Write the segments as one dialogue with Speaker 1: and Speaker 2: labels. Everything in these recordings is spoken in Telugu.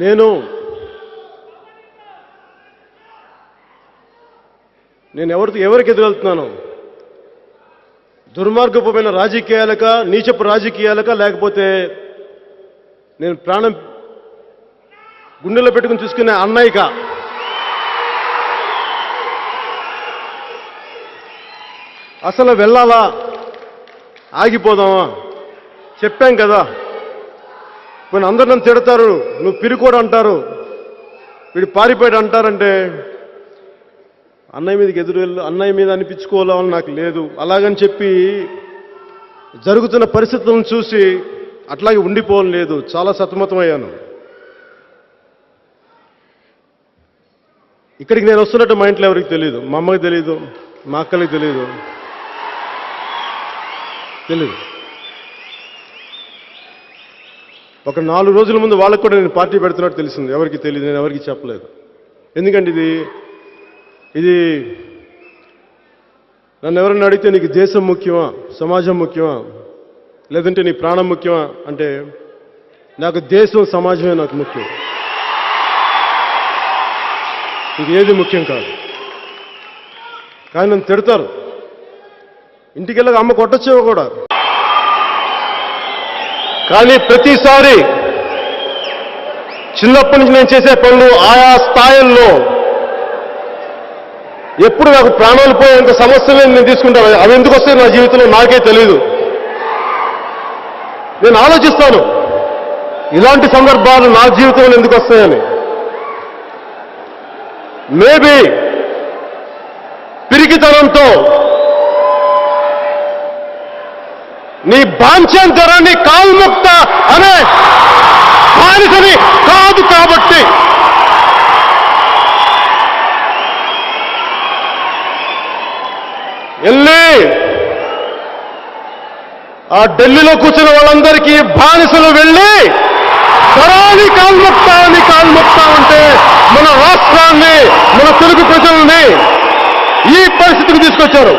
Speaker 1: నేను నేను ఎవరికి ఎవరికి ఎదురెళ్తున్నాను? దుర్మార్గపమైన రాజకీయాలక నీచపు రాజకీయాలక లేకపోతే నేను ప్రాణం గుండెలో పెట్టుకుని చూసుకునే అన్నయ్యక? అసలు వెళ్ళాలా? ఆగిపోదామా? చెప్పాం కదా. కొన్ని అందరు నన్ను తిడతారు నువ్వు పిరుకోడు అంటారు. వీడు పారిపోయాడు అంటారంటే అన్నయ్య మీదకి ఎదురు వెళ్ళు అన్నయ్య మీద అనిపించుకోవాలని నాకు లేదు. అలాగని చెప్పి జరుగుతున్న పరిస్థితులను చూసి అట్లాగే ఉండిపోవడం లేదు. చాలా సతమతమయ్యాను. ఇక్కడికి నేను వస్తున్నట్టు మా ఇంట్లో ఎవరికి తెలియదు మా అమ్మకి తెలియదు మా అక్కలకి తెలియదు తెలియదు ఒక నాలుగు రోజుల ముందు వాళ్ళకు కూడా నేను పార్టీ పెడుతున్నట్టు తెలిసింది. ఎవరికి తెలియదు నేను ఎవరికి చెప్పలేదు. ఎందుకంటే ఇది ఇది నన్ను ఎవరన్నా అడిగితే నీకు దేశం ముఖ్యమా సమాజం ముఖ్యమా లేదంటే నీ ప్రాణం ముఖ్యమా అంటే నాకు దేశం సమాజమే నాకు ముఖ్యం. ఇది ఏది ముఖ్యం కాదు. కానీ నన్ను తిడతారు. ఇంటికి వెళ్ళక అమ్మ కొట్టొచ్చేవో కూడా. కానీ ప్రతిసారి చిన్నప్పటి నుంచి నేను చేసే పనులు ఆయా స్థాయిల్లో ఎప్పుడు నాకు ప్రాణాలు పోయేంత సమస్యలు నేను తీసుకుంటాను. అవి ఎందుకు వస్తాయి నా జీవితంలో? నాకే తెలియదు నేను ఆలోచిస్తాను ఇలాంటి సందర్భాలు నా జీవితంలో ఎందుకు వస్తాయని. మేబీ పిరికితనంతో నీ బాంఛంతరాన్ని కాల్ముక్త అనే బానిసని కాదు కాబట్టి. వెళ్ళి ఆ ఢిల్లీలో కూర్చున్న వాళ్ళందరికీ బానిసలు వెళ్ళి తరాని కాల్ముక్తాన్ని కాల్ముక్తా అంటే మన రాష్ట్రాన్ని మన తెలుగు ప్రజల్ని ఈ పరిస్థితికి తీసుకొచ్చారు.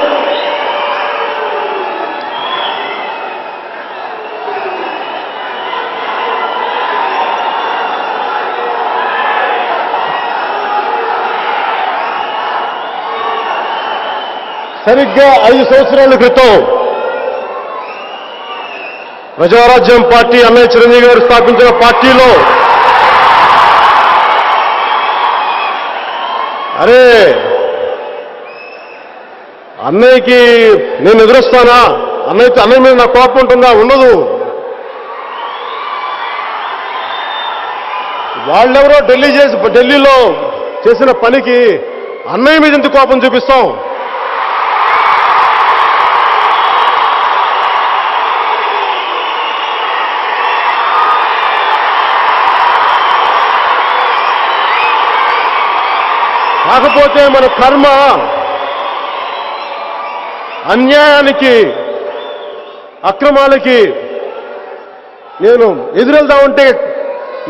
Speaker 1: సరిగ్గా ఐదు సంవత్సరాల క్రితం ప్రజారాజ్యం పార్టీ అన్నయ్య చిరంజీవి గారు స్థాపించిన పార్టీలో అరే అన్నయ్యకి నేను ఎదురొస్తానా? అన్నయ్యతో అన్నయ్య మీద నా కోపం ఉంటుందా? ఉండదు. వాళ్ళెవరో ఢిల్లీ చేసి ఢిల్లీలో చేసిన పనికి అన్నయ్య మీద ఎంత కోపం చూపిస్తాం? కాకపోతే మన కర్మ అన్యాయానికి అక్రమాలకి నేను ఎదురెళ్దామంటే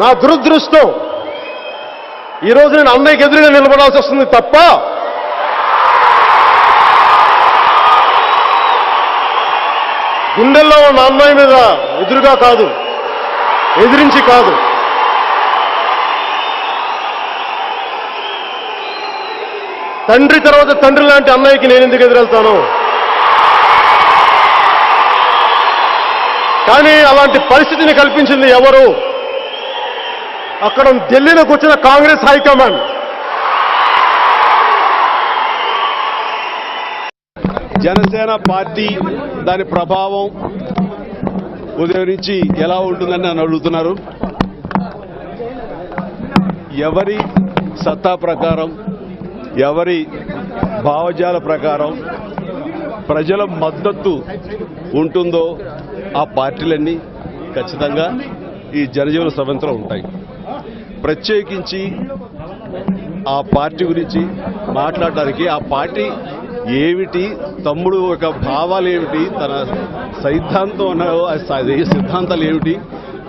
Speaker 1: నా దురదృష్టం ఈరోజు నేను అన్నయ్యకి ఎదురుగా నిలబడాల్సి వస్తుంది తప్ప గుండెల్లో ఉన్న అన్నయ్య మీద ఎదురుగా కాదు ఎదిరించి కాదు. తండ్రి తర్వాత తండ్రి లాంటి అన్నయ్యకి నేను ఎందుకు ఎదురెళ్తాను? కానీ అలాంటి పరిస్థితిని కల్పించింది ఎవరు? అక్కడ ఢిల్లీలో కూర్చున్న కాంగ్రెస్ హైకమాండ్.
Speaker 2: జనసేన పార్టీ దాని ప్రభావం ఉదయం నుంచి ఎలా ఉంటుందని నన్ను అడుగుతున్నారు. ఎవరి సత్తా ప్రకారం ఎవరి భావజాల ప్రకారం ప్రజల మద్దతు ఉంటుందో ఆ పార్టీలన్నీ ఖచ్చితంగా ఈ జనజీవన సభంతో ఉంటాయి. ప్రత్యేకించి ఆ పార్టీ గురించి మాట్లాడడానికి ఆ పార్టీ ఏమిటి తమ్ముడు యొక్క భావాలు ఏమిటి తన సైద్ధాంతం ఉన్నాయో ఏ సిద్ధాంతాలు ఏమిటి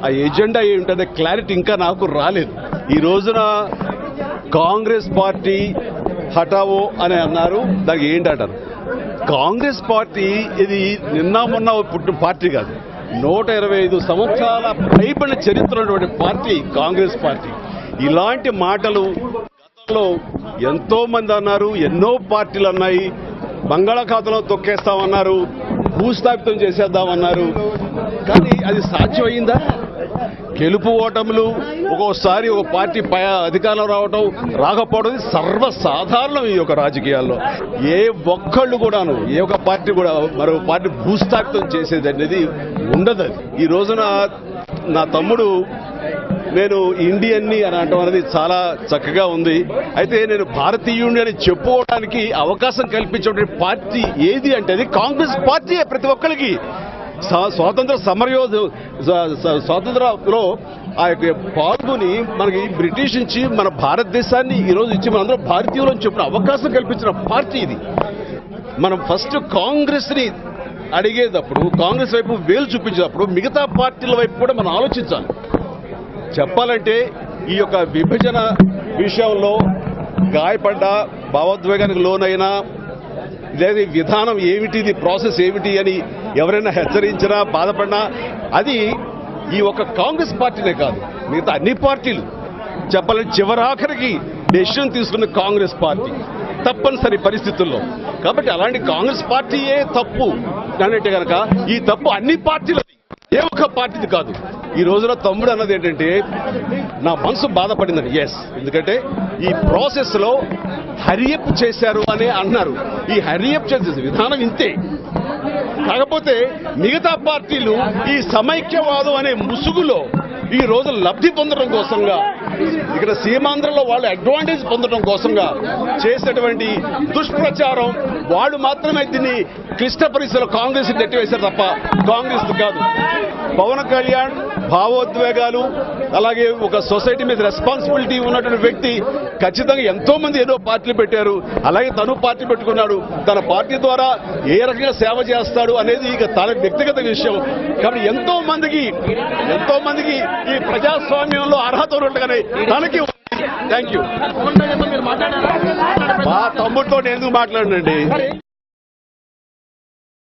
Speaker 2: ఆ ఎజెండా ఏమిటి క్లారిటీ ఇంకా నాకు రాలేదు. ఈ రోజున కాంగ్రెస్ పార్టీ హటావో అని అన్నారు. దానికి ఏంటంటారు కాంగ్రెస్ పార్టీ ఇది నిన్న మొన్న పుట్టిన పార్టీ కాదు. నూట ఇరవై ఐదు సంవత్సరాల పైబడిన చరిత్ర ఉన్నటువంటి పార్టీ కాంగ్రెస్ పార్టీ. ఇలాంటి మాటలు గతంలో ఎంతో మంది అన్నారు ఎన్నో పార్టీలు అన్నాయి. బంగాళాఖాతంలో తొక్కేస్తామన్నారు భూస్థాపితం చేసేద్దామన్నారు. కానీ అది సాధ్యమైందా? గెలుపు ఓటములు ఒక్కోసారి ఒక పార్టీ పై అధికారంలో రావటం రాకపోవడం సర్వసాధారణం ఈ యొక్క రాజకీయాల్లో. ఏ ఒక్కళ్ళు కూడాను ఏ ఒక్క పార్టీ కూడా మరో పార్టీ భూస్థాపితం చేసేది అనేది ఉండదు అది. ఈ రోజున నా తమ్ముడు నేను ఇండియన్ని అని అనడం అనేది చాలా చక్కగా ఉంది. అయితే నేను భారతీయుడిని అని చెప్పుకోవడానికి అవకాశం కల్పించే పార్టీ ఏది అంటే అది కాంగ్రెస్ పార్టీ ప్రతి ఒక్కరికి. స్వాతంత్ర సమరయోధ స్వా- స్వాతంత్రంలో ఆ యొక్క పాల్గొని మనకి బ్రిటిష్ నుంచి మన భారతదేశాన్ని ఈరోజు ఇచ్చి మనందరూ భారతీయులు అని చెప్పిన అవకాశం కల్పించిన పార్టీ ఇది. మనం ఫస్ట్ కాంగ్రెస్ని అడిగేటప్పుడు కాంగ్రెస్ వైపు వేలు చూపించేటప్పుడు మిగతా పార్టీల వైపు కూడా మనం ఆలోచించాలి. చెప్పాలంటే ఈ యొక్క విభజన విషయంలో గాయపడ్డ భావోద్వేగానికి లోనైనా లేదా విధానం ఏమిటి? ఇది ప్రాసెస్ ఏమిటి అని ఎవరైనా హెచ్చరించినా బాధపడినా అది ఈ ఒక కాంగ్రెస్ పార్టీనే కాదు మిగతా అన్ని పార్టీలు. చెప్పాలంటే చివరాఖరికి డెసిషన్ తీసుకున్న కాంగ్రెస్ పార్టీ తప్పనిసరి పరిస్థితుల్లో. కాబట్టి అలాంటి కాంగ్రెస్ పార్టీయే తప్పు. అన్నట్టు కనుక ఈ తప్పు అన్ని పార్టీలు ఏ ఒక్క పార్టీది కాదు. ఈ రోజున తమ్ముడు అన్నది ఏంటంటే నా మనసు బాధపడిందని. ఎస్ ఎందుకంటే ఈ ప్రాసెస్లో హరియప్ చేశారు అని అన్నారు. ఈ హరియప్ చేసే విధానం ఇంతే. కాకపోతే మిగతా పార్టీలు ఈ సమైక్యవాదం అనే ముసుగులో ఈ రోజు లబ్ధి పొందడం కోసంగా ఇక్కడ సీమాంధ్రలో వాళ్ళు అడ్వాంటేజ్ పొందడం కోసంగా చేసేటువంటి దుష్ప్రచారం వాళ్ళు మాత్రమే దీన్ని క్లిష్ట పరిస్థితుల్లో కాంగ్రెస్ నెట్టివేశారు తప్ప కాంగ్రెస్ కాదు. పవన్ కళ్యాణ్ భావోద్వేగాలు అలాగే ఒక సొసైటీ మీద రెస్పాన్సిబిలిటీ ఉన్నటువంటి వ్యక్తి ఖచ్చితంగా ఎంతో మంది ఏదో పార్టీలు పెట్టారు. అలాగే తను పార్టీ పెట్టుకున్నాడు. తన పార్టీ ద్వారా ఏ రకంగా సేవ చేస్తాడు అనేది ఇక తన వ్యక్తిగత విషయం. కాబట్టి ఎంతో మందికి ఎంతో మందికి ఈ ప్రజాస్వామ్యంలో అర్హత ఉన్నట్టుగానే తనకి థ్యాంక్ యూ మా తమ్ముడితో ఎందుకు మాట్లాడండి